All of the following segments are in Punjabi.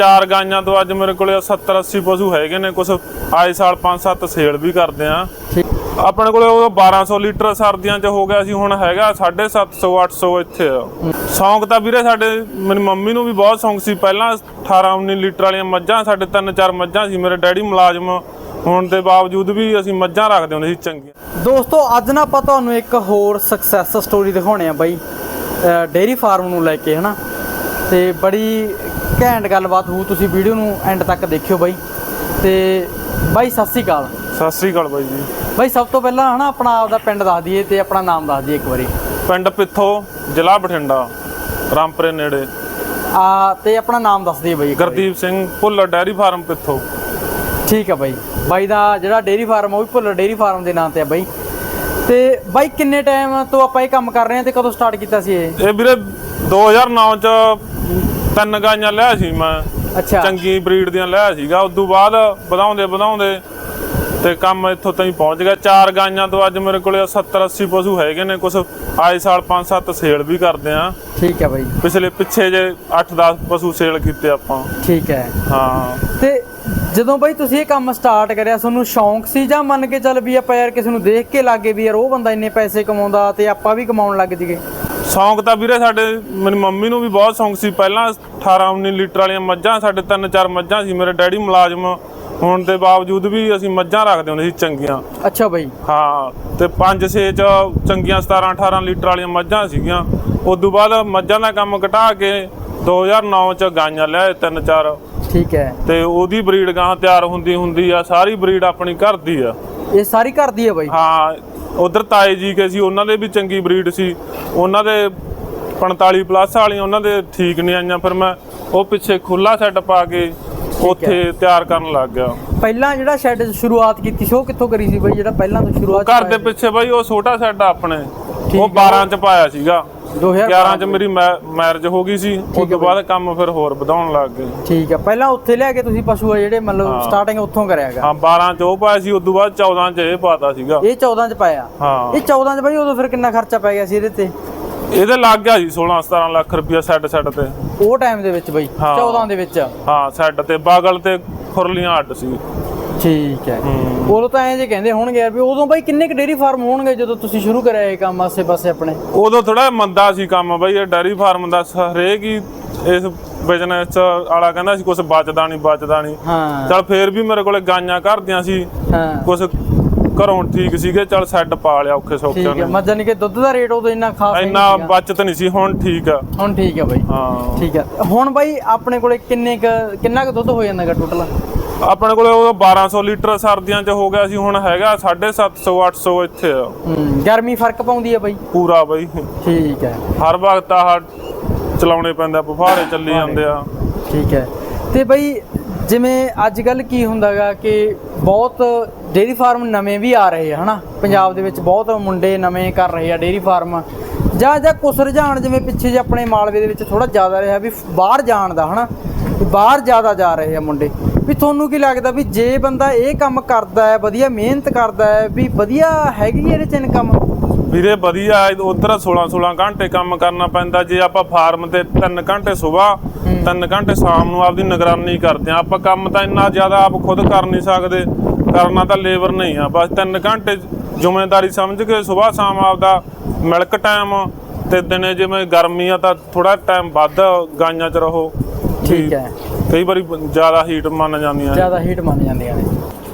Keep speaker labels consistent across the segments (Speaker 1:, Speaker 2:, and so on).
Speaker 1: ਚਾਰ ਗਾਈਆਂ ਤੋਂ ਅੱਜ ਮੇਰੇ ਕੋਲੇ 70 80 ਪਸ਼ੂ ਹੈਗੇ ਨੇ ਕੁਝ ਆਏ ਸਾਲ 5-7 ਸੇਲ ਵੀ ਕਰਦੇ ਆ। ਆਪਣੇ ਕੋਲੇ ਉਹ 1200 ਲੀਟਰ ਸਰਦੀਆਂ 'ਚ ਹੋ ਗਿਆ ਸੀ, ਹੁਣ ਹੈਗਾ 750 800 ਇੱਥੇ ਸ਼ੌਂਕ ਤਾਂ ਵੀਰੇ ਸਾਡੇ, ਮੇਰੀ ਮੰਮੀ ਨੂੰ ਵੀ ਬਹੁਤ ਸ਼ੌਂਕ ਸੀ, ਪਹਿਲਾਂ 18 19 ਲੀਟਰ ਵਾਲੀਆਂ ਮੱਝਾਂ, ਸਾਡੇ ਤਿੰਨ ਚਾਰ ਮੱਝਾਂ ਸੀ, ਮੇਰੇ ਡੈਡੀ ਮੁਲਾਜ਼ਮ, ਹੋਣ ਦੇ ਬਾਵਜੂਦ ਵੀ ਅਸੀਂ ਮੱਝਾਂ ਰੱਖਦੇ ਹੁੰਦੇ ਸੀ ਚੰਗੀਆਂ।
Speaker 2: ਦੋਸਤੋ, ਅੱਜ ਨਾ ਆਪਾਂ ਤੁਹਾਨੂੰ ਇੱਕ ਹੋਰ ਸਕਸੈਸ ਸਟੋਰੀ ਦਿਖਾਉਣੇ ਆ ਬਾਈ ਡੇਰੀ ਫਾਰਮ ਨੂੰ ਲੈ ਕੇ, ਹਨਾ? ਤੇ ਬੜੀ ਘੈਂਟ ਗੱਲਬਾਤ ਹੋਊ ਤੁਸੀਂ ਵੀਡੀਓ ਨੂੰ ਐਂਡ ਤੱਕ ਦੇਖਿਓ ਬਾਈ। ਤੇ ਬਾਈ ਸਤਿ ਸ੍ਰੀ ਅਕਾਲ।
Speaker 1: ਸਤਿ ਸ੍ਰੀ ਅਕਾਲ ਬਾਈ ਜੀ।
Speaker 2: ਬਾਈ ਸਭ ਤੋਂ ਪਹਿਲਾਂ ਹਨਾ ਆਪਣਾ ਆਪਦਾ ਪਿੰਡ ਦੱਸ ਦਈਏ ਤੇ ਆਪਣਾ ਨਾਮ ਦੱਸ ਦਈਏ ਇੱਕ ਵਾਰੀ।
Speaker 1: ਪਿੰਡ ਪਿੱਥੋ ਜ਼ਿਲ੍ਹਾ ਬਠਿੰਡਾ ਰਾਮਪੁਰੇ ਨੇੜੇ।
Speaker 2: ਆ ਤੇ ਆਪਣਾ ਨਾਮ ਦੱਸ ਦਈਏ ਬਾਈ ਇੱਕ ਵਾਰੀ।
Speaker 1: Gurdeep Singh Bhullar dairy farm Pittho.
Speaker 2: ਠੀਕ ਆ ਬਾਈ। ਬਾਈ ਦਾ ਜਿਹੜਾ ਡੇਰੀ ਫਾਰਮ ਉਹ ਵੀ ਭੁੱਲਰ ਡੇਰੀ ਫਾਰਮ ਦੇ ਨਾਂ ਤੇ ਆ ਬਾਈ। ਤੇ ਬਾਈ ਕਿੰਨੇ ਟਾਈਮ ਤੋਂ ਆਪਾਂ ਇਹ ਕੰਮ ਕਰ ਰਹੇ ਹਾਂ ਤੇ ਕਦੋਂ ਸਟਾਰਟ ਕੀਤਾ ਸੀ ਇਹ?
Speaker 1: ਇਹ ਵੀਰੇ 2009 ਚ ਤਿੰਨ ਗਾਈਆਂ ਲਿਆ ਸੀ ਮੈਂ।
Speaker 2: ਅੱਛਾ।
Speaker 1: ਚੰਗੀ ਬਰੀਡ ਦੀਆਂ ਲਿਆ ਸੀਗਾ। ਉਸ ਤੋਂ ਬਾਅਦ ਵਧਾਉਂਦੇ ਵਧਾਉਂਦੇ ਤੇ ਕੰਮ ਇੱਥੋਂ ਤਾਈਂ ਪਹੁੰਚ ਗਿਆ। ਚਾਰ ਗਾਈਆਂ ਤੋਂ ਅੱਜ ਮੇਰੇ ਕੋਲੇ 70 80 ਪਸ਼ੂ ਹੈਗੇ ਨੇ। ਕੁਝ ਆਏ ਸਾਲ 5-7 ਸੇਲ ਵੀ ਕਰਦੇ ਆ।
Speaker 2: ਠੀਕ ਹੈ ਬਾਈ।
Speaker 1: ਪਿਛਲੇ ਪਿੱਛੇ ਜੇ 8-10 ਪਸ਼ੂ ਸੇਲ ਕੀਤੇ ਆਪਾਂ।
Speaker 2: ਠੀਕ ਹੈ।
Speaker 1: ਹਾਂ।
Speaker 2: ਤੇ ਜਦੋਂ ਬਾਈ ਤੁਸੀਂ ਇਹ ਕੰਮ ਸਟਾਰਟ ਕਰਿਆ ਤੁਹਾਨੂੰ ਸ਼ੌਂਕ ਸੀ ਜਾਂ ਮੰਨ ਕੇ ਚੱਲ ਵੀ ਆਪਾਂ ਯਾਰ ਕਿਸੇ ਨੂੰ ਦੇਖ ਕੇ ਲੱਗੇ ਵੀ ਯਾਰ ਉਹ ਬੰਦਾ ਇੰਨੇ ਪੈਸੇ ਕਮਾਉਂਦਾ ਤੇ ਆਪਾਂ ਵੀ ਕਮਾਉਣ ਲੱਗ ਜੀਏ
Speaker 1: ਸ਼ੌਂਕ ਤਾਂ ਵੀਰੇ ਸਾਡੇ ਮੇਰੀ ਮੰਮੀ ਨੂੰ ਵੀ ਬਹੁਤ ਸ਼ੌਂਕ ਸੀ। ਪਹਿਲਾਂ 18-19 ਲੀਟਰ ਵਾਲੀਆਂ ਮੱਝਾਂ ਸਾਡੇ ਤਿੰਨ ਚਾਰ ਮੱਝਾਂ ਸੀ। ਮੇਰੇ ਡੈਡੀ ਮੁਲਾਜ਼ਮ ਹੋਣ ਦੇ ਬਾਵਜੂਦ ਵੀ ਅਸੀਂ ਮੱਝਾਂ ਰੱਖਦੇ ਹੁੰਦੇ ਸੀ ਚੰਗੀਆਂ।
Speaker 2: ਅੱਛਾ ਬਾਈ।
Speaker 1: ਹਾਂ ਤੇ 5-6 ਚ ਚੰਗੀਆਂ 17-18 ਲੀਟਰ ਵਾਲੀਆਂ ਮੱਝਾਂ ਸੀਗੀਆਂ। ਉਸ ਤੋਂ ਬਾਅਦ ਮੱਝਾਂ ਦਾ ਕੰਮ ਘਟਾ ਕੇ 2009 ਚ ਗਾਈਆਂ ਲਿਆਏ ਤਿੰਨ ਚਾਰ।
Speaker 2: ਠੀਕ ਹੈ।
Speaker 1: ਤੇ ਉਹਦੀ ਬਰੀਡ ਗਾਂ ਤਿਆਰ ਹੁੰਦੀ ਹੁੰਦੀ ਆ ਸਾਰੀ ਬਰੀਡ ਆਪਣੀ ਘਰ ਦੀ ਆ।
Speaker 2: ਇਹ ਸਾਰੀ ਘਰ ਦੀ ਹੈ ਬਾਈ?
Speaker 1: ਹਾਂ ਉਧਰ ਤਾਏ ਜੀ ਕੇ ਸੀ ਉਹਨਾਂ ਦੇ ਵੀ ਚੰਗੀ ਬਰੀਡ ਸੀ। ਉਹਨਾਂ ਦੇ 45 ਪਲੱਸ ਵਾਲੀਆਂ ਉਹਨਾਂ ਦੇ ਠੀਕ ਨਹੀਂ ਆਈਆਂ ਫਿਰ ਮੈਂ ਉਹ ਪਿੱਛੇ ਖੁੱਲਾ ਸੈੱਟ ਪਾ ਕੇ ਉੱਥੇ ਤਿਆਰ ਕਰਨ ਲੱਗ ਗਿਆ।
Speaker 2: ਪਹਿਲਾਂ ਜਿਹੜਾ ਸ਼ੈੱਡ ਸ਼ੁਰੂਆਤ ਕੀਤੀ ਸੀ ਉਹ ਕਿੱਥੋਂ ਕਰੀ ਸੀ ਬਾਈ ਜਿਹੜਾ ਪਹਿਲਾਂ ਤੋਂ ਸ਼ੁਰੂਆਤ
Speaker 1: ਘਰ ਦੇ ਪਿੱਛੇ ਬਾਈ ਉਹ ਛੋਟਾ ਸੈੱਟ ਆ ਆਪਣੇ। ਉਹ 12 ਚ ਪਾਇਆ ਸੀਗਾ।
Speaker 2: 2000
Speaker 1: 11 ਚ ਮੇਰੀ ਮੈਰਿਜ ਹੋ ਗਈ ਸੀ ਉਸ ਤੋਂ ਬਾਅਦ ਕੰਮ ਫਿਰ ਹੋਰ ਵਧਾਉਣ ਲੱਗ ਗਏ।
Speaker 2: ਠੀਕ ਹੈ ਪਹਿਲਾਂ ਉੱਥੇ ਲਿਆ ਕੇ ਤੁਸੀਂ ਪਸ਼ੂ ਆ ਜਿਹੜੇ ਮਤਲਬ ਸਟਾਰਟਿੰਗ ਉੱਥੋਂ ਕਰਿਆਗਾ
Speaker 1: ਹਾਂ 12 ਚ ਉਹ ਪਾਇਆ ਸੀ ਉਸ ਤੋਂ ਬਾਅਦ 14 ਚ ਇਹ ਪਾਤਾ ਸੀਗਾ।
Speaker 2: ਇਹ 14 ਚ ਪਾਇਆ?
Speaker 1: ਹਾਂ।
Speaker 2: ਇਹ 14 ਚ ਬਾਈ ਉਦੋਂ ਫਿਰ ਕਿੰਨਾ ਖਰਚਾ ਪੈ ਗਿਆ ਸੀ ਇਹਦੇ ਤੇ?
Speaker 1: ਇਹਦੇ ਲੱਗ ਗਿਆ ਸੀ 16 17 ਲੱਖ ਰੁਪਇਆ ਸੈੱਟ ਸੈੱਟ ਤੇ।
Speaker 2: ਉਹ ਟਾਈਮ ਦੇ ਵਿੱਚ ਬਾਈ
Speaker 1: ਹਾਂ।
Speaker 2: 14 ਦੇ ਵਿੱਚ।
Speaker 1: ਹਾਂ ਸੈੱਟ ਤੇ ਬਾਗਲ ਤੇ ਖੁਰਲੀਆਂ ਅੱਡ ਸੀ।
Speaker 2: ਠੀਕ ਹੈ। ਉਦੋਂ ਤਾਂ ਐਂ ਜੇ ਕਹਿੰਦੇ ਹੋਣਗੇ ਯਾਰ ਵੀ ਉਦੋਂ ਬਾਈ ਕਿੰਨੇ ਕ ਡੇਰੀ ਫਾਰਮ ਹੋਣਗੇ ਜਦੋਂ ਤੁਸੀਂ ਸ਼ੁਰੂ ਕਰਿਆ ਇਹ ਕੰਮ ਆਸੇ ਪਾਸੇ ਆਪਣੇ?
Speaker 1: ਉਦੋਂ ਥੋੜਾ ਮੰਦਾ ਸੀ ਕੰਮ ਬਈ ਇਹ ਡੈਰੀ ਫਾਰਮ ਦਾ ਹਰੇਕ ਹੀ ਇਸ ਬਿਜ਼ਨਸ ਚ ਆਲਾ ਕਹਿੰਦਾ ਸੀ ਕੁਝ ਬਚਦਾ ਨਹੀਂ ਬਚਦਾ ਨਹੀਂ
Speaker 2: ਹਾਂ।
Speaker 1: ਚਲ ਫੇਰ ਵੀ ਮੇਰੇ ਕੋਲੇ ਗਾਈਆਂ ਘਰਦੀਆਂ ਸੀ।
Speaker 2: ਹਾਂ।
Speaker 1: ਕੁਝ ਘਰੋਂ ਠੀਕ ਸੀਗੇ ਚਲ ਸੈੱਟ ਪਾ ਲਿਆ ਔਖੇ ਸੌਖੇ
Speaker 2: ਠੀਕ ਹੈ
Speaker 1: ਨੇ
Speaker 2: ਮਤਲਬ ਨਹੀਂ ਕਿ ਦੁੱਧ ਦਾ ਰੇਟ ਉਦੋਂ ਇੰਨਾ ਖਾਸ ਨਹੀਂ
Speaker 1: ਇੰਨਾ
Speaker 2: ਸੀਗਾ।
Speaker 1: ਬਚਤ ਨਹੀਂ ਸੀ ਹੁਣ ਠੀਕ ਆ।
Speaker 2: ਹੁਣ ਠੀਕ ਹੈ ਬਾਈ।
Speaker 1: ਹਾਂ।
Speaker 2: ਠੀਕ ਹੈ। ਹੁਣ ਬਾਈ ਆਪਣੇ ਕੋਲੇ ਕਿੰਨੇ ਕ ਕਿੰਨਾ ਕ ਦੁੱਧ ਹੋ ਜਾਂਦਾਗਾ ਟੋਟਲ
Speaker 1: ਆਪਣੇ ਕੋਲੇ ਉਹ 1200 ਲੀਟਰ ਸਰਦੀਆਂ ਚ ਹੋ ਗਿਆ ਸੀ ਹੁਣ ਹੈਗਾ 750 800 ਇੱਥੇ ਆ।
Speaker 2: ਗਰਮੀ ਫ਼ਰਕ ਪਾਉਂਦੀ ਹੈ ਬਾਈ?
Speaker 1: ਪੂਰਾ ਬਈ।
Speaker 2: ਠੀਕ ਹੈ।
Speaker 1: ਹਰ ਵਕਤ ਆਹ ਚਲਾਉਣੇ ਪੈਂਦੇ ਆ ਬੁਫਾਰੇ ਚੱਲੀ ਜਾਂਦੇ ਆ।
Speaker 2: ਠੀਕ ਹੈ। ਤੇ ਬਈ ਜਿਵੇਂ ਅੱਜ ਕੱਲ ਕੀ ਹੁੰਦਾਗਾ ਕਿ ਬਹੁਤ ਡੇਰੀ ਫਾਰਮ ਨਵੇਂ ਵੀ ਆ ਰਹੇ ਆ ਹਨਾ? ਪੰਜਾਬ ਦੇ ਵਿੱਚ ਬਹੁਤ ਮੁੰਡੇ ਨਵੇਂ ਕਰ ਰਹੇ ਆ ਡੇਰੀ ਫਾਰਮ। ਜਾਂ ਜਾਂ ਕੁਛ ਰੁਝਾਨ ਜਿਵੇਂ ਪਿੱਛੇ ਜੇ ਆਪਣੇ ਮਾਲਵੇ ਦੇ ਵਿੱਚ ਥੋੜਾ ਜ਼ਿਆਦਾ ਰਿਹਾ ਵੀ ਬਾਹਰ ਜਾਣ ਦਾ ਹਨਾ? ਬਾਹਰ ਜ਼ਿਆਦਾ ਜਾ ਰਹੇ ਆ ਮੁੰਡੇ। ਵੀ ਤੁਹਾਨੂੰ ਕੀ ਲੱਗਦਾ ਵੀ ਜੇ ਬੰਦਾ ਇਹ ਕੰਮ ਕਰਦਾ ਹੈ ਵਧੀਆ ਮਿਹਨਤ ਕਰਦਾ ਹੈ ਵੀ ਵਧੀਆ ਹੈਗੀ ਇਹਦੇ ਚ ਇਨਕਮ
Speaker 1: ਵੀਰੇ ਵਧੀਆ ਉਧਰ 16 16 ਘੰਟੇ ਕੰਮ ਕਰਨਾ ਪੈਂਦਾ ਜੇ ਆਪਾਂ ਫਾਰਮ ਤੇ 3 ਘੰਟੇ ਸਵੇਰ 3 ਘੰਟੇ ਸ਼ਾਮ ਨੂੰ ਆਪਦੀ ਨਿਗਰਾਨੀ ਕਰਦੇ ਆ ਆਪਾਂ ਕੰਮ ਤਾਂ ਇੰਨਾ ਜ਼ਿਆਦਾ ਆਪ ਖੁਦ ਕਰ ਨਹੀਂ ਸਕਦੇ ਕਰਨਾ ਤਾਂ ਲੇਬਰ ਨਹੀਂ ਆ। ਬਸ 3 ਘੰਟੇ ਜ਼ਿੰਮੇਵਾਰੀ ਸਮਝ ਕੇ ਸਵੇਰ ਸ਼ਾਮ ਆਪਦਾ ਮਿਲਕ ਟਾਈਮ ਤੇ ਦਿਨੇ ਜਿਵੇਂ ਗਰਮੀ ਆ ਤਾਂ ਥੋੜਾ ਟਾਈਮ ਵੱਧ ਗਾਈਆਂ 'ਚ ਰਹੋ।
Speaker 2: ਠੀਕ ਹੈ।
Speaker 1: ਕਈ ਵਾਰੀ ਜ਼ਿਆਦਾ ਹੀਟ ਮੰਨ ਜਾਂਦੀਆਂ
Speaker 2: ਜ਼ਿਆਦਾ ਹੀਟ ਮੰਨ ਜਾਂਦੀਆਂ ਨੇ।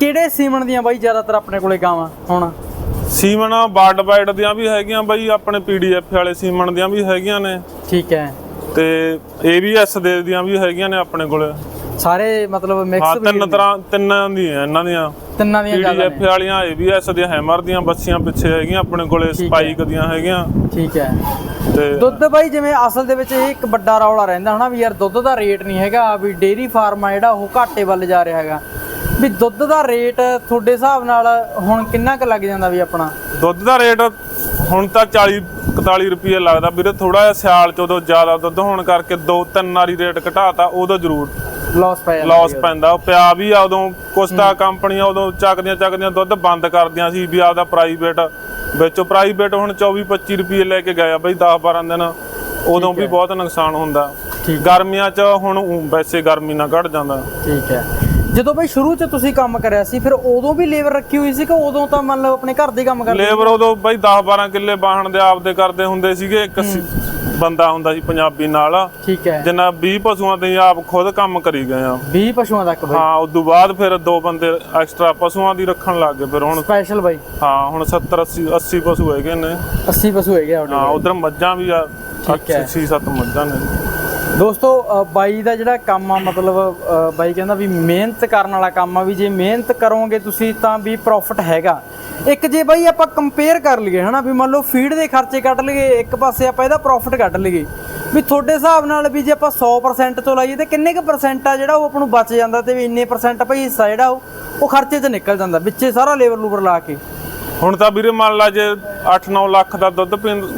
Speaker 2: ਕਿਹੜੇ ਸੀਮਨ ਦੀਆਂ ਬਾਈ ਜ਼ਿਆਦਾਤਰ ਆਪਣੇ ਕੋਲੇ ਗਾਵਾਂ ਹੁਣ?
Speaker 1: ਸੀਮਨ ਬਾਰਡ ਬਾਈਡ ਦੀਆਂ ਵੀ ਹੈਗੀਆਂ ਬਾਈ ਆਪਣੇ ਪੀਡੀਐਫ ਵਾਲੇ ਸੀਮਨ ਦੀਆਂ ਵੀ ਹੈਗੀਆਂ ਨੇ।
Speaker 2: ਠੀਕ ਹੈ।
Speaker 1: ਤੇ ਏਬੀਐਸ ਦੇ ਦੀਆਂ ਵੀ ਹੈਗੀਆਂ ਨੇ ਆਪਣੇ ਕੋਲ।
Speaker 2: ਸਾਰੇ ਮਤਲਬ
Speaker 1: ਹਾਂ
Speaker 2: ਮਿਕਸ
Speaker 1: ਤਿੰਨ ਤਰ੍ਹਾਂ ਤਿੰਨਾਂ ਦੀਆਂ ਇਹਨਾਂ ਦੀਆਂ।
Speaker 2: ਤਿੰਨਾਂ ਦੀਆਂ
Speaker 1: ਪੀਡੀਐਫ
Speaker 2: ਨੇ।
Speaker 1: ਵਾਲੀਆਂ ਏਬੀਐਸ ਦੀਆਂ ਹੈਮਰ ਦੀਆਂ ਬੱਸੀਆਂ ਪਿੱਛੇ ਹੈਗੀਆਂ ਆਪਣੇ ਕੋਲੇ
Speaker 2: ਹੈ।
Speaker 1: ਸਪਾਈਕ ਦੀਆਂ ਹੈਗੀਆਂ।
Speaker 2: ਠੀਕ ਹੈ।
Speaker 1: ਤੇ
Speaker 2: ਦੁੱਧ ਬਾਈ ਜਿਵੇਂ ਅਸਲ ਦੇ ਵਿੱਚ ਇਹ ਇੱਕ ਵੱਡਾ ਰੌਲਾ ਰਹਿੰਦਾ ਹਨਾ ਵੀ ਯਾਰ ਦੁੱਧ ਦਾ ਰੇਟ ਨਹੀਂ ਹੈਗਾ ਵੀ ਡੇਰੀ ਫਾਰਮ ਆ ਜਿਹੜਾ ਉਹ ਘਾਟੇ ਵੱਲ ਜਾ ਰਿਹਾ ਹੈਗਾ। ਵੀ ਦੁੱਧ ਦਾ ਰੇਟ ਤੁਹਾਡੇ ਹਿਸਾਬ ਨਾਲ ਹੁਣ ਕਿੰਨਾ ਕੁ ਲੱਗ ਜਾਂਦਾ ਵੀ ਆਪਣਾ?
Speaker 1: ਦੁੱਧ ਦਾ ਰੇਟ ਹੁਣ ਤਾਂ 40 41 ਰੁਪਏ ਲੱਗਦਾ। ਵੀਰੇ ਥੋੜਾ ਜਿਹਾ ਸਿਆਲ ਚ ਉਦੋਂ ਜ਼ਿਆਦਾ ਦੁੱਧ ਹੋਣ ਕਰਕੇ ਦੋ ਤਿੰਨ ਵਾਰੀ ਰੇਟ ਘਟਾਤਾ ਉਦੋਂ ਜ਼ਰੂਰ।
Speaker 2: ਲਾਸ ਪੈ ਜਾਂਦਾ
Speaker 1: ਲਾਸ ਪੈਂਦਾ। ਉਹ ਪਿਆ ਵੀ ਆ ਉਦੋਂ ਕੁਛ ਤਾਂ ਕੰਪਨੀਆਂ ਉਦੋਂ ਚੱਕਦੀਆਂ ਚੱਕਦੀਆਂ ਦੁੱਧ ਬੰਦ ਕਰਦੀਆਂ ਸੀ ਵੀ ਆਪਦਾ ਪ੍ਰਾਈਵੇਟ ਵਿੱਚੋਂ। ਪ੍ਰਾਈਵੇਟ ਹੁਣ 24 25 ਰੁਪਏ ਲੈ ਕੇ ਗਏ ਆ ਬਈ 10 12 ਦਿਨ। ਉਦੋਂ ਵੀ ਬਹੁਤ ਨੁਕਸਾਨ ਹੁੰਦਾ। ਗਰਮੀਆਂ 'ਚ ਹੁਣ ਵੈਸੇ ਗਰਮੀ ਨਾਲ ਘਟ ਜਾਂਦਾ।
Speaker 2: ਠੀਕ ਹੈ। ਜਦੋਂ ਬਈ ਸ਼ੁਰੂ ਚ ਤੁਸੀਂ ਕੰਮ ਕਰਿਆ ਸੀ ਫਿਰ ਉਦੋਂ ਵੀ ਲੇਬਰ ਰੱਖੀ ਹੋਈ ਸੀ ਕਿ ਉਦੋਂ ਤਾਂ ਮੰਨ ਲਓ ਆਪਣੇ ਘਰ ਦੇ ਕੰਮ ਕਰਦੇ
Speaker 1: ਲੇਬਰ ਉਦੋਂ ਬਈ 10 12 ਕਿੱਲੇ ਬਾਹਣ ਦੇ ਆਪਦੇ ਕਰਦੇ ਹੁੰਦੇ ਸੀਗੇ। ਇੱਕ ਬੰਦਾ ਹੁੰਦਾ ਸੀ ਪੰਜਾਬੀ ਨਾਲ।
Speaker 2: ਠੀਕ ਹੈ।
Speaker 1: ਜਿੰਨਾ 20 ਪਸ਼ੂਆਂ ਤੇ ਆਪ ਖੁਦ ਕੰਮ ਕਰੀ ਗਏ ਆ।
Speaker 2: 20 ਪਸ਼ੂਆਂ ਤੱਕ ਬਈ।
Speaker 1: ਹਾਂ ਉਸ ਤੋਂ ਬਾਅਦ ਫਿਰ ਦੋ ਬੰਦੇ ਐਕਸਟਰਾ ਪਸ਼ੂਆਂ ਦੀ ਰੱਖਣ ਲੱਗ ਗਏ ਫਿਰ ਹੁਣ।
Speaker 2: ਸਪੈਸ਼ਲ ਬਈ।
Speaker 1: ਹਾਂ ਹੁਣ 70 80 80 ਪਸ਼ੂ ਹੈਗੇ ਨੇ।
Speaker 2: 80 ਪਸ਼ੂ ਹੈਗੇ ਆ
Speaker 1: ਹਾਂ ਉਧਰ ਮੱਝਾਂ ਵੀ ਆ।
Speaker 2: ਠੀਕ ਹੈ।
Speaker 1: 6 7 ਮੱਝਾਂ ਨੇ।
Speaker 2: ਦੋਸਤੋ ਬਾਈ ਦਾ ਜਿਹੜਾ ਕੰਮ ਆ, ਮਤਲਬ ਬਾਈ ਕਹਿੰਦਾ ਵੀ ਮਿਹਨਤ ਕਰਨ ਵਾਲਾ ਕੰਮ ਆ ਵੀ ਜੇ ਮਿਹਨਤ ਕਰੋਗੇ ਤੁਸੀਂ ਤਾਂ ਵੀ ਪ੍ਰੋਫਿਟ ਹੈਗਾ। ਇੱਕ ਜੇ ਬਾਈ ਆਪਾਂ ਕੰਪੇਅਰ ਕਰ ਲਈਏ, ਹਨਾ, ਵੀ ਮੰਨ ਲਓ ਫੀਡ ਦੇ ਖਰਚੇ ਕੱਢ ਲਈਏ, ਇੱਕ ਪਾਸੇ ਆਪਾਂ ਇਹਦਾ ਪ੍ਰੋਫਿਟ ਕੱਢ ਲਈਏ, ਵੀ ਤੁਹਾਡੇ ਹਿਸਾਬ ਨਾਲ ਵੀ ਜੇ ਆਪਾਂ 100% ਤੋਂ ਲਾਈਏ ਤੇ ਕਿੰਨੇ ਕੁ ਪਰਸੈਂਟ ਆ ਜਿਹੜਾ ਉਹ ਆਪਾਂ ਨੂੰ ਬਚ ਜਾਂਦਾ ਤੇ ਵੀ ਇੰਨੇ ਪਰਸੈਂਟ ਭਾਈ ਹਿੱਸਾ ਜਿਹੜਾ ਉਹ ਉਹ ਖਰਚੇ 'ਚ ਨਿਕਲ ਜਾਂਦਾ, ਵਿੱਚੇ ਸਾਰਾ ਲੇਬਰ ਲੂਬਰ ਲਾ ਕੇ।
Speaker 1: ਹੁਣ ਤਾਂ ਵੀਰੇ ਮੰਨ ਲਾ ਜੇ 8-9 ਲੱਖ ਦਾ ਦੁੱਧ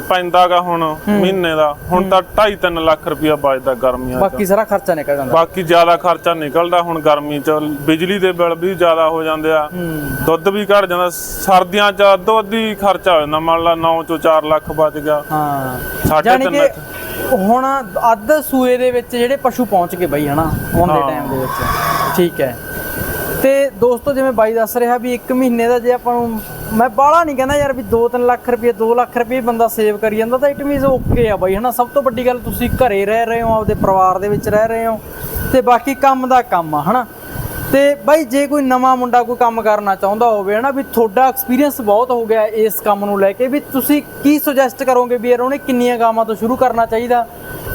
Speaker 1: ਪੈਂਦਾਗਾ ਹੁਣ ਮਹੀਨੇ ਦਾ। ਹੁਣ ਤਾਂ 2.5-3 ਲੱਖ ਰੁਪਇਆ ਬਚਦਾ ਗਰਮੀਆਂ 'ਚ।
Speaker 2: ਬਾਕੀ ਸਾਰਾ ਖਰਚਾ ਨਿਕਲ ਜਾਂਦਾ
Speaker 1: ਬਾਕੀ ਜ਼ਿਆਦਾ ਖਰਚਾ ਨਿਕਲਦਾ ਹੁਣ ਗਰਮੀ 'ਚ। ਬਿਜਲੀ ਦੇ ਬਿੱਲ ਵੀ ਜ਼ਿਆਦਾ ਹੋ ਜਾਂਦੇ ਆ। ਦੁੱਧ ਵੀ ਘਟ ਜਾਂਦਾ। ਸਰਦੀਆਂ 'ਚ ਅੱਧੋ ਅੱਧੀ ਖਰਚਾ ਹੋ ਜਾਂਦਾ। ਮੰਨ ਲਾ 9 ਚੋਂ 4 ਲੱਖ ਬਚ ਗਿਆ।
Speaker 2: ਹਾਂ।
Speaker 1: ਸਾਢੇ
Speaker 2: ਯਾਨੀ
Speaker 1: ਤਿੰਨ
Speaker 2: ਕਿ
Speaker 1: ਲੱਖ।
Speaker 2: ਹੁਣ ਅੱਧ ਸੂਏ ਦੇ ਵਿੱਚ ਜਿਹੜੇ ਪਸ਼ੂ ਪਹੁੰਚ ਗਏ ਬਈ ਹਨਾ? ਹੁਣ ਦੇ। ਟਾਈਮ ਦੇ ਵਿੱਚ। ਠੀਕ ਹੈ। ਤੇ ਦੋਸਤੋ ਜਿਵੇਂ ਬਾਈ ਦੱਸ ਰਿਹਾ ਵੀ 1 ਮਹੀਨੇ ਦਾ ਜੇ ਆਪਾਂ ਨੂੰ ਮੈਂ ਬਾਹਲਾ ਨਹੀਂ ਕਹਿੰਦਾ ਯਾਰ ਵੀ 2-3 ਲੱਖ ਰੁਪਏ 2 ਲੱਖ ਰੁਪਏ ਬੰਦਾ ਸੇਵ ਕਰੀ ਜਾਂਦਾ ਤਾਂ ਇਟ ਮੀਨਸ ਓਕੇ ਆ ਬਾਈ, ਹਨਾ? ਸਭ ਤੋਂ ਵੱਡੀ ਗੱਲ ਤੁਸੀਂ ਘਰੇ ਰਹਿ ਰਹੇ ਹੋ, ਆਪਦੇ ਪਰਿਵਾਰ ਦੇ ਵਿੱਚ ਰਹਿ ਰਹੇ ਹੋ ਤੇ ਬਾਕੀ ਕੰਮ ਦਾ ਕੰਮ ਆ, ਹਨਾ? ਤੇ ਬਾਈ, ਜੇ ਕੋਈ ਨਵਾਂ ਮੁੰਡਾ ਕੋਈ ਕੰਮ ਕਰਨਾ ਚਾਹੁੰਦਾ ਹੋਵੇ, ਹਨਾ? ਵੀ ਤੁਹਾਡਾ ਐਕਸਪੀਰੀਅੰਸ ਬਹੁਤ ਹੋ ਗਿਆ ਇਸ ਕੰਮ ਨੂੰ ਲੈ ਕੇ, ਵੀ ਤੁਸੀਂ ਕੀ ਸੁਜੈਸਟ ਕਰੋਗੇ ਵੀ ਯਾਰ ਉਹਨੇ ਕਿੰਨੀਆਂ ਗਾਵਾਂ ਤੋਂ ਸ਼ੁਰੂ ਕਰਨਾ ਚਾਹੀਦਾ?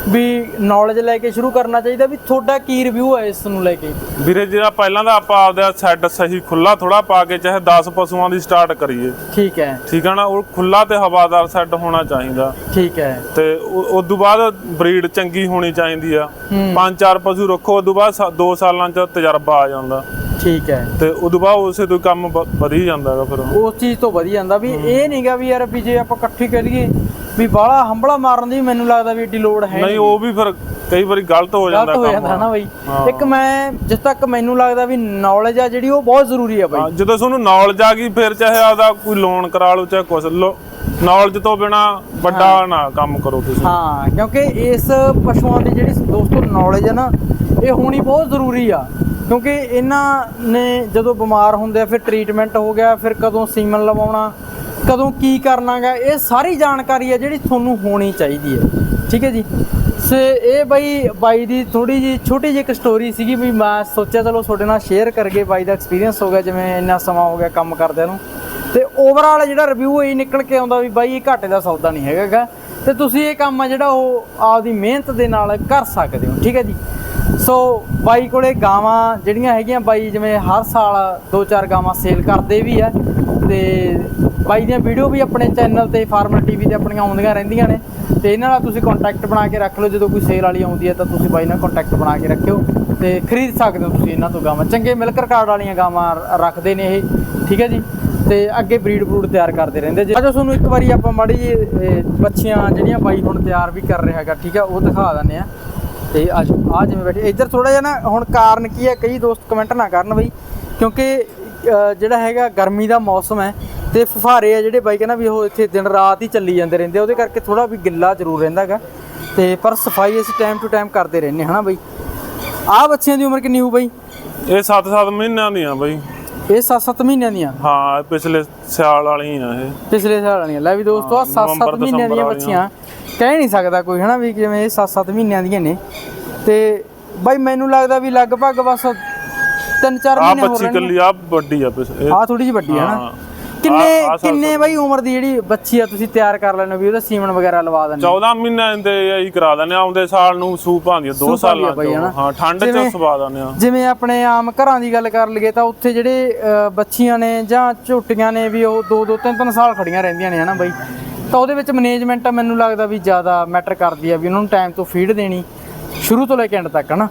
Speaker 2: ਵੀ ਨੌਲੇਜ ਲੈ ਕੇ ਸ਼ੁਰੂ ਕਰਨਾ ਚਾਹੀਦਾ ਵੀ ਤੁਹਾਡਾ ਕੀ ਰਿਵਿਊ ਹੈ ਇਸ ਨੂੰ ਲੈ ਕੇ?
Speaker 1: ਵੀਰੇ ਜਿਹੜਾ ਪਹਿਲਾਂ ਤਾਂ ਆਪਾਂ ਆਪਦਾ ਸੈੱਟ ਸਹੀ ਖੁੱਲਾ ਥੋੜਾ ਪਾ ਕੇ ਚਾਹੇ 10 ਪਸ਼ੂਆਂ ਦੀ ਸਟਾਰਟ ਕਰੀਏ।
Speaker 2: ਠੀਕ ਹੈ।
Speaker 1: ਠੀਕ ਆ ਨਾ? ਉਹ ਖੁੱਲਾ ਤੇ ਹਵਾਦਾਰ ਸੈੱਟ ਹੋਣਾ ਚਾਹੀਦਾ।
Speaker 2: ਠੀਕ ਹੈ।
Speaker 1: ਤੇ ਉਸ ਤੋਂ ਬਾਅਦ ਬਰੀਡ ਚੰਗੀ ਹੋਣੀ ਚਾਹੀਦੀ ਆ। ਪੰਜ ਚਾਰ ਪਸ਼ੂ ਰੱਖੋ ਉਸ ਤੋਂ ਬਾਅਦ 2 ਸਾਲਾਂ ਚ ਤਜਰਬਾ ਆ ਜਾਂਦਾ।
Speaker 2: ਠੀਕ ਹੈ।
Speaker 1: ਤੇ ਉਸ ਤੋਂ ਬਾਅਦ ਉਸੇ ਤੋਂ ਕੰਮ ਵਧੀ ਜਾਂਦਾਗਾ ਫਿਰ।
Speaker 2: ਉਸ ਚੀਜ਼ ਤੋਂ ਵਧੀਆ ਜਾਂਦਾ ਵੀ ਇਹ ਨਹੀਂਗਾ ਵੀ ਯਾਰ ਵੀ ਜੇ ਆਪਾਂ ਇਕੱਠੀ ਕਰੀਏ ਵੀ ਬਾਹਲਾ ਹੰਬਲਾ ਮਾਰਨ ਦੀ ਮੈਨੂੰ ਲੱਗਦਾ ਵੀ ਏਡੀ ਲੋੜ ਹੈ
Speaker 1: ਨਹੀਂ ਉਹ ਵੀ ਫਿਰ ਕਈ ਵਾਰੀ ਗਲਤ ਹੋ ਜਾਂਦਾ
Speaker 2: ਗਲਤ ਹੋ
Speaker 1: ਕੰਮ।
Speaker 2: ਜਾਂਦਾ ਨਾ ਬਈ। ਇੱਕ ਮੈਂ ਜਿਸ ਤੱਕ ਮੈਨੂੰ ਲੱਗਦਾ ਵੀ ਨੌਲੇਜ ਆ ਜਿਹੜੀ ਉਹ ਬਹੁਤ ਜ਼ਰੂਰੀ ਆ ਬਈ।
Speaker 1: ਜਦੋਂ ਤੁਹਾਨੂੰ ਨੌਲੇਜ ਆ ਗਈ ਫਿਰ ਚਾਹੇ ਆਦਾ ਕੋਈ ਲੋਨ ਕਰਾ ਲਓ ਚਾਹੇ ਕੁਛ ਲੋ ਨੌਲੇਜ ਤੋਂ ਬਿਨਾ ਵੱਡਾ ਨਾ ਕੰਮ ਕਰੋ ਤੁਸੀਂ।
Speaker 2: ਹਾਂ ਕਿਉਂਕਿ ਇਸ ਪਸ਼ੂਆਂ ਦੀ ਜਿਹੜੀ ਦੋਸਤੋ ਨੌਲੇਜ ਹੈ ਨਾ ਇਹ ਹੋਣੀ ਬਹੁਤ ਜ਼ਰੂਰੀ ਆ। ਕਿਉਂਕਿ ਇਹਨਾਂ ਨੇ ਜਦੋਂ ਬਿਮਾਰ ਹੁੰਦੇ ਆ ਫਿਰ ਟ੍ਰੀਟਮੈਂਟ ਹੋ ਗਿਆ ਫਿਰ ਕਦੋਂ ਸੀਮਨ ਲਵਾਉਣਾ ਕਦੋਂ ਕੀ ਕਰਨਾਗਾ, ਇਹ ਸਾਰੀ ਜਾਣਕਾਰੀ ਹੈ ਜਿਹੜੀ ਤੁਹਾਨੂੰ ਹੋਣੀ ਚਾਹੀਦੀ ਹੈ। ਠੀਕ ਹੈ ਜੀ? ਸੇ ਇਹ ਬਾਈ ਬਾਈ ਦੀ ਥੋੜੀ ਜੀ ਛੋਟੀ ਜਿਹੀ ਇੱਕ ਸਟੋਰੀ ਸੀਗੀ ਵੀ ਮੈਂ ਸੋਚਿਆ ਚਲੋ ਤੁਹਾਡੇ ਨਾਲ ਸ਼ੇਅਰ ਕਰਕੇ ਬਾਈ ਦਾ ਐਕਸਪੀਰੀਅੰਸ ਹੋ ਗਿਆ, ਜਿਵੇਂ ਇੰਨਾ ਸਮਾਂ ਹੋ ਗਿਆ ਕੰਮ ਕਰਦਿਆਂ ਨੂੰ। ਤੇ ਓਵਰਆਲ ਜਿਹੜਾ ਰਿਵਿਊ ਇਹ ਨਿਕਲ ਕੇ ਆਉਂਦਾ ਵੀ ਬਾਈ ਇਹ ਘਾਟੇ ਦਾ ਸੌਦਾ ਨਹੀਂ ਹੈਗਾਗਾ। ਤੇ ਤੁਸੀਂ ਇਹ ਕੰਮ ਆ ਜਿਹੜਾ ਉਹ ਆਪਦੀ ਮਿਹਨਤ ਦੇ ਨਾਲ ਕਰ ਸਕਦੇ ਹੋ, ਠੀਕ ਹੈ ਜੀ? ਸੋ ਬਾਈ ਕੋਲੇ ਗਾਵਾਂ ਜਿਹੜੀਆਂ ਹੈਗੀਆਂ, ਬਾਈ ਜਿਵੇਂ ਹਰ ਸਾਲ ਦੋ ਚਾਰ ਗਾਵਾਂ ਸੇਲ ਕਰਦੇ ਵੀ ਆ। ਤੇ ਬਾਈ ਦੀਆਂ ਵੀਡੀਓ ਵੀ ਆਪਣੇ ਚੈਨਲ ਤੇ ਫਾਰਮਰ ਟੀਵੀ ਤੇ ਆਪਣੀਆਂ ਆਉਂਦੀਆਂ ਰਹਿੰਦੀਆਂ ਨੇ ਤੇ ਇਹਨਾਂ ਨਾਲ ਤੁਸੀਂ ਕੰਟੈਕਟ ਬਣਾ ਕੇ ਰੱਖ ਲਓ, ਜਦੋਂ ਕੋਈ ਸੇਲ ਵਾਲੀ ਆਉਂਦੀ ਹੈ ਤਾਂ ਤੁਸੀਂ ਬਾਈ ਨਾਲ ਕੰਟੈਕਟ ਬਣਾ ਕੇ ਰੱਖਿਓ ਤੇ ਖਰੀਦ ਸਕਦੇ ਹੋ ਤੁਸੀਂ ਇਹਨਾਂ ਤੋਂ ਗਾਵਾਂ। ਚੰਗੇ ਮਿਲਕ ਰਿਕਾਰਡ ਵਾਲੀਆਂ ਗਾਵਾਂ ਰ- ਰੱਖਦੇ ਨੇ ਇਹ, ਠੀਕ ਹੈ ਜੀ? ਤੇ ਅੱਗੇ ਬਰੀਡ ਬਰੂਡ ਤਿਆਰ ਕਰਦੇ ਰਹਿੰਦੇ ਜੀ। ਅੱਜ ਤੁਹਾਨੂੰ ਇੱਕ ਵਾਰੀ ਆਪਾਂ ਮਾੜੀ ਜੀ ਬੱਚੀਆਂ ਜਿਹੜੀਆਂ ਬਾਈ ਹੁਣ ਤਿਆਰ ਵੀ ਕਰ ਰਿਹਾ ਹੈਗਾ, ਠੀਕ ਹੈ, ਉਹ ਦਿਖਾ ਦਿੰਦੇ ਆ ਤੇ ਅੱਜ, ਆ ਜਿਵੇਂ ਬੈਠੇ। ਇੱਧਰ ਥੋੜਾ ਜਿਹਾ ਨਾ ਹੁਣ ਕਾਰਨ ਕੀ ਹੈ, ਕਈ ਦੋਸਤ ਕਮੈਂਟ ਨਾ ਕਰਨ ਬਈ, ਕਿਉਂਕਿ ਜਿਹੜਾ ਹੈਗਾ ਗਰਮੀ ਦਾ ਮੌਸਮ ਹੈ ਤੇ ਫੁਹਾਰੇ ਆ ਜਿਹੜੇ ਬਾਈ ਕਹਿੰਦਾ ਵੀ ਉਹ ਇੱਥੇ ਦਿਨ ਰਾਤ ਹੀ ਚੱਲੀ ਜਾਂਦੇ ਰਹਿੰਦੇ ਉਹਦੇ ਕਰਕੇ ਥੋੜਾ ਵੀ ਗਿੱਲਾ ਜ਼ਰੂਰ ਰਹਿੰਦਾ ਹੈਗਾ। ਤੇ ਪਰ ਸਫ਼ਾਈ ਅਸੀਂ ਟਾਈਮ ਟੂ ਟਾਈਮ ਕਰਦੇ ਰਹਿੰਦੇ ਹਨਾ ਬਈ? ਆਹ ਬੱਚਿਆਂ ਦੀ ਉਮਰ ਕਿੰਨੀ ਹੋ ਬਈ?
Speaker 1: ਇਹ 7-7 ਮਹੀਨਿਆਂ ਦੀਆਂ ਬਈ।
Speaker 2: ਇਹ 7-7 ਮਹੀਨਿਆਂ ਦੀਆਂ?
Speaker 1: ਹਾਂ ਇਹ ਪਿਛਲੇ ਸਿਆਲ ਵਾਲੀਆਂ ਇਹ।
Speaker 2: ਪਿਛਲੇ ਸਾਲ ਵਾਲੀਆਂ। ਲੈ ਵੀ ਦੋਸਤੋ ਆ 7-7
Speaker 1: ਨਵੰਬਰ,
Speaker 2: ਮਹੀਨਿਆਂ ਦੀਆਂ ਬੱਚੀਆਂ। ਕਹਿ ਨਹੀਂ ਸਕਦਾ ਕੋਈ ਹਨਾ ਵੀ ਜਿਵੇਂ ਇਹ 7-7 ਮਹੀਨਿਆਂ ਦੀਆਂ ਨੇ। ਤੇ ਬਾਈ ਮੈਨੂੰ ਲੱਗਦਾ ਵੀ ਲਗਭਗ ਬਸ 3-4
Speaker 1: ਆ
Speaker 2: ਮਹੀਨੇ ਹੋਰ
Speaker 1: ਬੱਚੀ
Speaker 2: ਰਹਿਣਗੇ
Speaker 1: ਕੱਲੀ ਆ ਵੱਡੀ ਆ ਪਿਛਲੇ
Speaker 2: ਆ ਥੋੜੀ ਜਿਹੀ ਵੱਡੀ ਹੈ ਨਾ
Speaker 1: ਹਾਂ।
Speaker 2: ਕਿੰਨੇ
Speaker 1: ਸਾਲ
Speaker 2: ਕਿੰਨੇ ਬਾਈ ਉਮਰ ਦੀ ਜਿਹੜੀ ਬੱਚੀ ਆ ਤੁਸੀਂ ਤਿਆਰ ਕਰ ਲੈਣੇ ਵੀ ਉਹਦਾ ਸੀਮਨ ਵਗੈਰਾ ਲਵਾ ਦਿੰਦੇ
Speaker 1: 14 ਮਹੀਨਿਆਂ ਦੇ ਹੀ ਕਰਾ ਦਿੰਦੇ ਆਉਂਦੇ ਸਾਲ ਨੂੰ ਸੂਪ ਆਉਂਦੀ 2
Speaker 2: ਆਉਂਦੀ ਆ
Speaker 1: ਸਾਲਾਂ
Speaker 2: ਬਈ, ਹਨਾ?
Speaker 1: ਤੋਂ ਹਾਂ ਠੰਡ ਚ
Speaker 2: ਜਿਵੇਂ-
Speaker 1: ਸਵਾ ਦਿੰਦੇ ਆ।
Speaker 2: ਜਿਵੇਂ ਆਪਣੇ ਆਮ ਘਰਾਂ ਦੀ ਗੱਲ ਕਰ ਲਈਏ ਤਾਂ ਉੱਥੇ ਜਿਹੜੇ ਬੱਚੀਆਂ ਨੇ ਜਾਂ ਝੋਟੀਆਂ ਨੇ ਵੀ ਉਹ 2-2 3-3 ਸਾਲ ਖੜੀਆਂ ਰਹਿੰਦੀਆਂ ਨੇ ਹਨਾ ਬਾਈ? ਤਾਂ ਉਹਦੇ ਵਿੱਚ ਮੈਨੇਜਮੈਂਟ ਮੈਨੂੰ ਲੱਗਦਾ ਵੀ ਜ਼ਿਆਦਾ ਮੈਟਰ ਕਰਦੀ ਆ ਵੀ ਉਹਨਾਂ ਨੂੰ ਟਾਈਮ ਤੋਂ ਫੀਡ ਦੇਣੀ ਸ਼ੁਰੂ ਤੋਂ ਲੈ ਕੇ ਐਂਡ ਤੱਕ ਹਨਾ?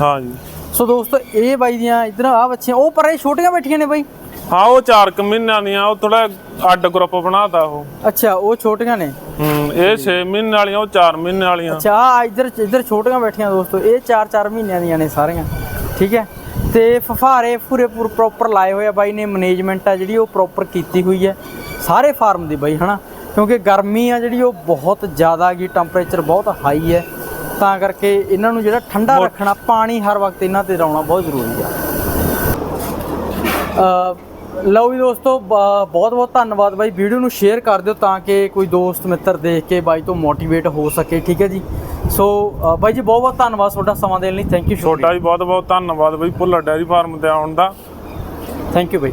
Speaker 1: ਹਾਂ ਜੀ।
Speaker 2: ਸੋ ਦੋਸਤੋ ਇਹ ਬਾਈ ਦੀਆਂ ਇਧਰ ਆ ਬੱਚੀਆਂ ਉਹ ਪਰੇ ਛੋਟੀਆਂ ਬੈਠੀਆਂ ਨੇ ਬਾਈ।
Speaker 1: ਹਾਂ ਉਹ 4 ਕੁ ਮਹੀਨਿਆਂ ਦੀਆਂ ਉਹ ਥੋੜਾ ਅੱਡ ਗਰੁੱਪ ਬਣਾਤਾ ਉਹ।
Speaker 2: ਅੱਛਾ ਉਹ ਛੋਟੀਆਂ ਨੇ?
Speaker 1: ਹੂੰ ਇਹ 6 ਮਹੀਨੇ ਵਾਲੀਆਂ ਉਹ 4 ਮਹੀਨੇ ਵਾਲੀਆਂ।
Speaker 2: ਅੱਛਾ ਆ ਇਧਰ ਇਧਰ ਛੋਟੀਆਂ ਬੈਠੀਆਂ ਦੋਸਤੋ ਇਹ 4-4 ਮਹੀਨਿਆਂ ਦੀਆਂ ਨੇ ਸਾਰੀਆਂ ਠੀਕ ਹੈ? ਤੇ ਫਫਾਰੇ ਪੂਰੇ ਪੂਰ ਪ੍ਰੋਪਰ ਲਾਏ ਹੋਏ ਆ ਬਾਈ ਨੇ ਮੈਨੇਜਮੈਂਟ ਆ ਜਿਹੜੀ ਉਹ ਪ੍ਰੋਪਰ ਕੀਤੀ ਹੋਈ ਹੈ ਸਾਰੇ ਫਾਰਮ ਦੀ ਬਾਈ ਹਨਾ? ਕਿਉਂਕਿ ਗਰਮੀ ਆ ਜਿਹੜੀ ਉਹ ਬਹੁਤ ਜ਼ਿਆਦਾ ਗਈ ਟੈਂਪਰੇਚਰ ਬਹੁਤ ਹਾਈ ਹੈ। ਤਾਂ ਕਰਕੇ ਇਹਨਾਂ ਨੂੰ ਜਿਹੜਾ ਠੰਡਾ ਰੱਖਣਾ ਪਾਣੀ ਹਰ ਵਕਤ ਇਹਨਾਂ ਤੇ ਲਾਉਣਾ ਬਹੁਤ ਜ਼ਰੂਰੀ ਆ। ਅ, ਲਓ ਵੀ ਦੋਸਤੋ ਬਹੁਤ ਬਹੁਤ ਧੰਨਵਾਦ ਬਾਈ। ਵੀਡੀਓ ਨੂੰ ਸ਼ੇਅਰ ਕਰ ਦਿਓ ਤਾਂ ਕਿ ਕੋਈ ਦੋਸਤ ਮਿੱਤਰ ਦੇਖ ਕੇ ਬਾਈ ਤੋਂ ਮੋਟੀਵੇਟ ਹੋ ਸਕੇ ਠੀਕ ਹੈ ਜੀ? ਸੋ ਬਾਈ ਜੀ ਬਹੁਤ ਬਹੁਤ ਧੰਨਵਾਦ ਤੁਹਾਡਾ ਸਮਾਂ ਦੇਣ ਲਈ। ਥੈਂਕ ਯੂ
Speaker 1: ਤੁਹਾਡਾ ਵੀ ਬਹੁਤ ਬਹੁਤ ਧੰਨਵਾਦ ਬਈ ਭੁੱਲਰ ਡੈਰੀ ਫਾਰਮ ਤੇ ਆਉਣ ਦਾ।
Speaker 2: Thank you by.